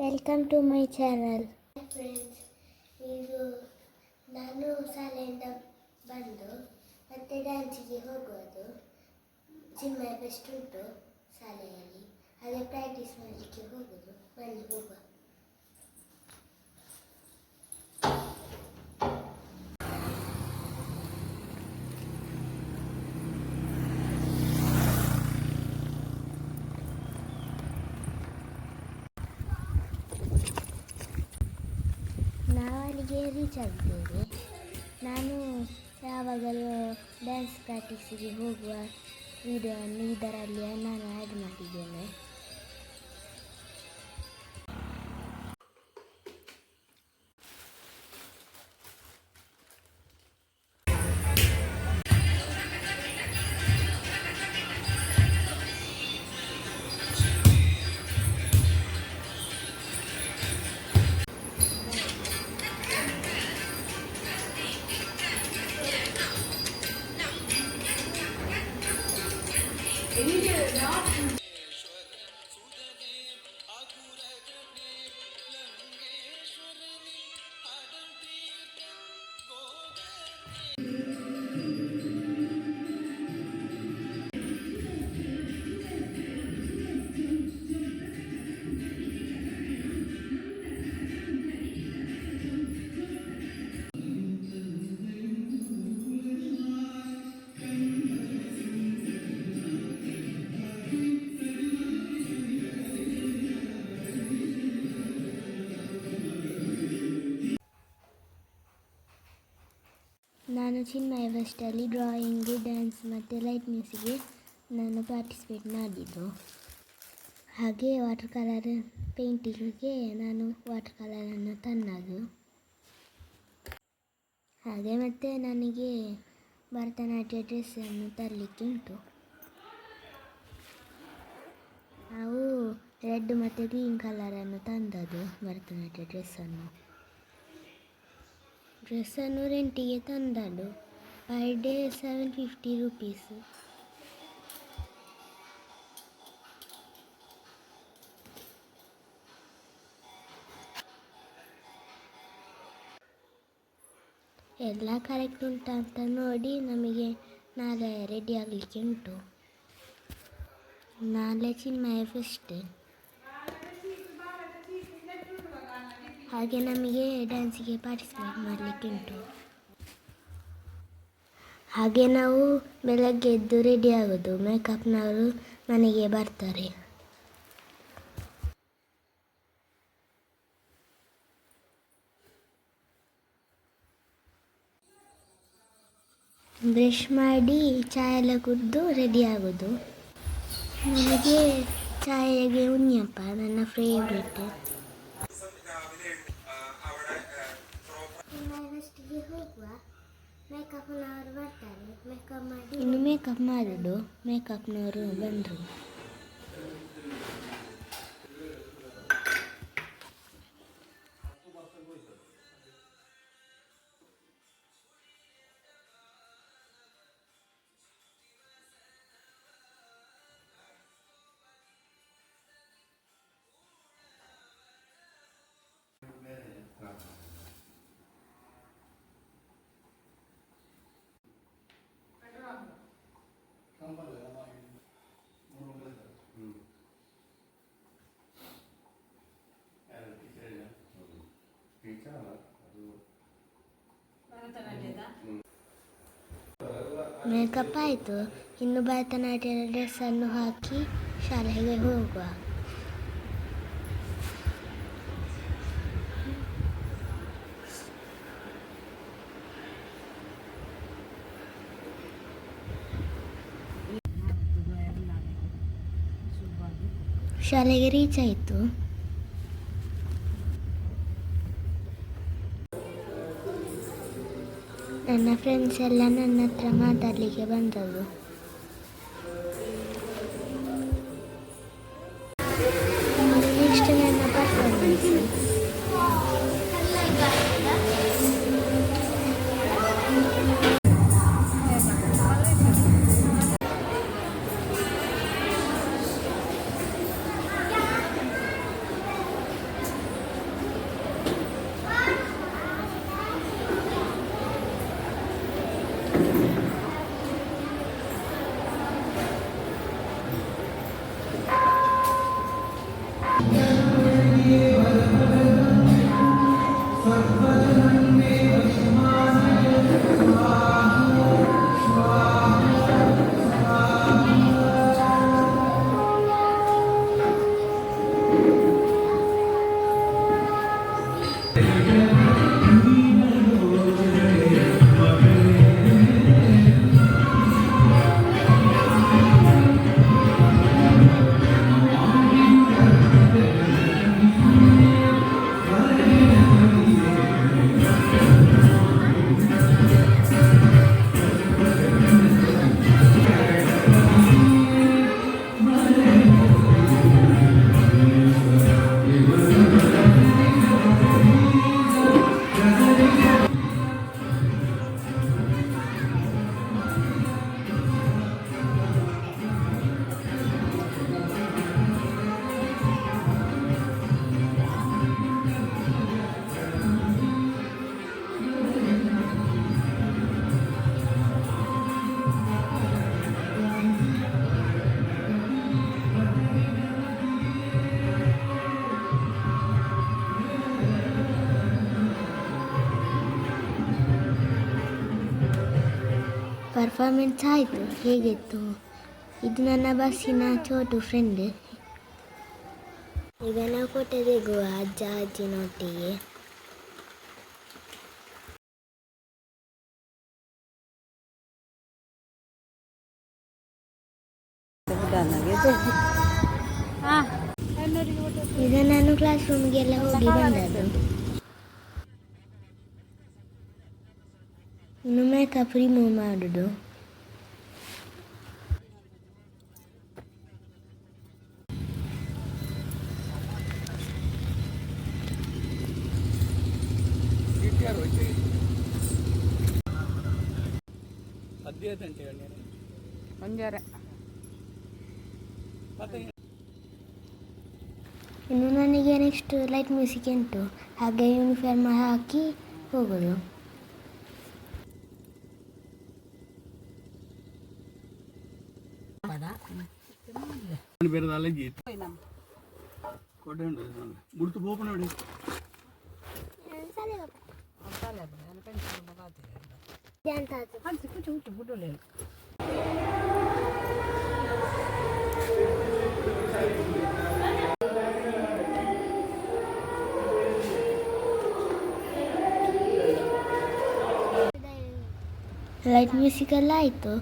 Welcome to my channel friends ಇದು ನಾನು ಶಾಲೆಯಿಂದ ಬಂದು ಮತ್ತೆ ಡ್ಯಾನ್ಸಿಗೆ ಹೋಗೋದು ಚಿನ್ಮಯ ಬೆಸ್ಟ್ ಉಂಟು ಶಾಲೆಯಲ್ಲಿ. ಅದೇ ಪ್ರಾಕ್ಟೀಸ್ ಮಾಡಲಿಕ್ಕೆ ಹೋಗೋದು. ಬನ್ನಿ ಹೋಗುವ. ಅಲ್ಲಿಗೆ ರೀಚ್ ಆಗಿದ್ದೇವೆ ನಾನು ಯಾವಾಗಲೂ ಡ್ಯಾನ್ಸ್ ಪ್ರಾಕ್ಟೀಸಿಗೆ ಹೋಗುವ ವೀಡಿಯೋವನ್ನು ಇದರಲ್ಲಿ ನಾನು ಆ್ಯಡ್ ಮಾಡಿದ್ದೇನೆ. ನಾನು ಚಿನ್ಮಯ ಫಸ್ಟಲ್ಲಿ ಡ್ರಾಯಿಂಗ್ ಡ್ಯಾನ್ಸ್ ಮತ್ತು ಲೈಟ್ ಮ್ಯೂಸಿಕ್ಗೆ ನಾನು ಪಾರ್ಟಿಸಿಪೇಟ್ ಮಾಡಿದ್ದು. ಹಾಗೆ ವಾಟರ್ ಕಲರ್ ಪೇಂಟಿಂಗಿಗೆ ನಾನು ವಾಟರ್ ಕಲರನ್ನು ತಂದದ್ದು ಹಾಗೆ ಮತ್ತು ನನಗೆ ಭರತನಾಟ್ಯ ಡ್ರೆಸ್ಸನ್ನು ತರಲಿಕ್ಕೆ ಉಂಟು. ನಾವು ರೆಡ್ ಮತ್ತು ಗ್ರೀನ್ ಕಲರನ್ನು ತಂದದ್ದು ಭರತನಾಟ್ಯ ಡ್ರೆಸ್ಸನ್ನು ಡ್ರೆಸ್ಸನ್ನು ರೆಂಟಿಗೆ ತಂದದ್ದು per day seven fifty rupees ಎಲ್ಲ ಕರೆಕ್ಟ್ ಉಂಟಾ ಅಂತ ನೋಡಿ ನಮಗೆ ನಾಳೆ ರೆಡಿ ಆಗಲಿಕ್ಕೆ ಉಂಟು ನಾಳೆ ಚಿನ್ಮಯ ಫೆಸ್ಟ್ ಹಾಗೆ ನಮಗೆ ಡ್ಯಾನ್ಸಿಗೆ ಪಾರ್ಟಿಸಿಪೇಟ್ ಮಾಡಲಿಕ್ಕೆ ಉಂಟು. ಹಾಗೆ ನಾವು ಬೆಳಗ್ಗೆ ಎದ್ದು ರೆಡಿ ಆಗೋದು. ಮೇಕಪ್ನವರು ಮನೆಗೆ ಬರ್ತಾರೆ. ಬ್ರಷ್ ಮಾಡಿ ಚಾಯ ಎಲ್ಲ ಕುಡಿದು ರೆಡಿ ಆಗೋದು. ನನಗೆ ಚಾಯಗೆ ಉನ್ಯಪ್ಪ ನನ್ನ ಫೇವ್ರೆಟ್ ಮೇಕಪ್ನವರು ಬರ್ತಾರೆ. ಮೇಕಪ್ ಮಾಡಿ ಇನ್ನು ಮೇಕಪ್ ಮಾಡೋದು ಮೇಕಪ್ನವರು ಬಂದರು. ಮೇಕಪ್ ಆಯಿತು. ಇನ್ನು ಭರತನಾಟ್ಯದ ಡ್ರೆಸ್ಸನ್ನು ಹಾಕಿ ಶಾಲೆಗೆ ಹೋಗುವ. ಶಾಲೆಗೆ ರೀಚ್ ಆಯಿತು. ನನ್ನ ಫ್ರೆಂಡ್ಸ್ ಎಲ್ಲ ನನ್ನ ಹತ್ರ ಮಾತಾಡಲಿಕ್ಕೆ ಬಂದದ್ದು. ನೆಕ್ಸ್ಟ್ ನನ್ನ ಪರ್ಫಾರ್ಮೆನ್ಸ್ Amen. ಪರ್ಫಾರ್ಮೆನ್ಸ್ ಆಯಿತು ಹೇಗಿತ್ತು? ಇದು ನನ್ನ ಬಸ್ಸಿನ ಚೋಟು ಫ್ರೆಂಡ್ ಈಗ ನಾವು ಫೋಟೋ ತೆಗುವ ಅಜ್ಜ ಅಜ್ಜಿನೊಟ್ಟಿಗೆ? ಈಗ ನಾನು ಕ್ಲಾಸ್ ರೂಮ್ಗೆಲ್ಲ ಹೋಗಿ ಬಂದದ್ದು. ಇನ್ನು nome é ಮಾಡೋದು ಒಂಜಾರೆ. ಇನ್ನು ನನಗೆ ನೆಕ್ಸ್ಟ್ ಲೈಟ್ ಮ್ಯೂಸಿಕ್ ಉಂಟು. ಹಾಗೆ ಯೂನಿಫಾರ್ಮ್ ಹಾಕಿ ಹೋಗೋದು. ಬೇರೆ ಗುರ್ತು ಓಪನ್ ಮಾಡಿ ಲೈಟ್ ಮ್ಯೂಸಿಕ್ ಎಲ್ಲ ಆಯಿತು.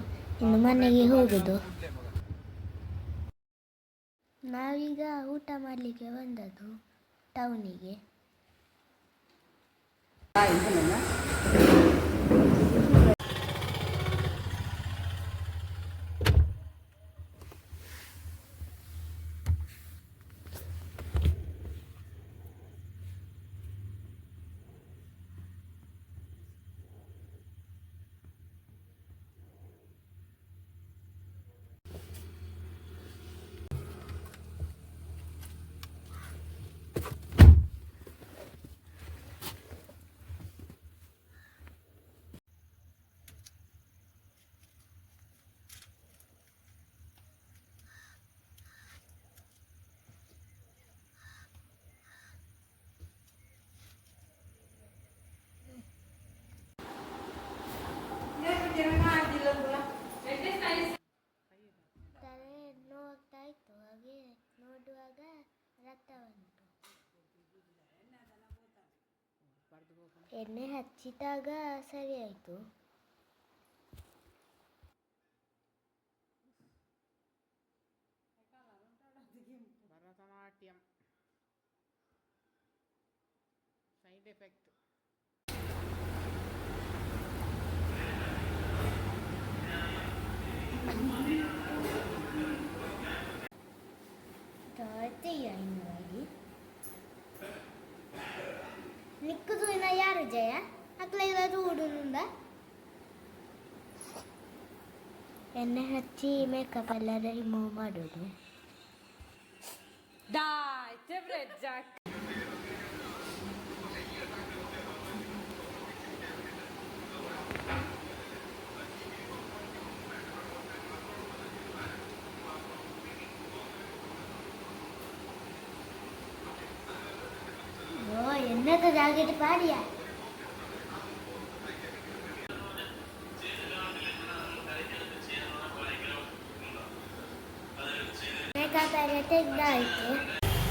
ಇನ್ನು ಮನೆಗೆ ಹೋಗೋದು. 大姨父 ತಲೆ ನೋವಾಗ್ತಾ ಇತ್ತು ಹಾಗೆ ನೋಡುವಾಗ ರಕ್ತ ಬಂತು ಎಣ್ಣೆ ಹಚ್ಚಿದಾಗ ಸರಿ ಆಯಿತು. ಭರತನಾಟ್ಯಂ. Side effect. ಜಯ ಅಕ್ಲಾಗಿರೋದು ಉಡುನುಂದ ಎಣ್ಣೆ ಹಚ್ಚಿ ಮೇಕಪ್ ಎಲ್ಲ ರಿಮೂವ್ ಮಾಡೋದು Dai, te vredzak! O ಎನ್ನದ ಜಾಗೆಟ್ ಪಾಡಿಯ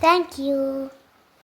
Thank you.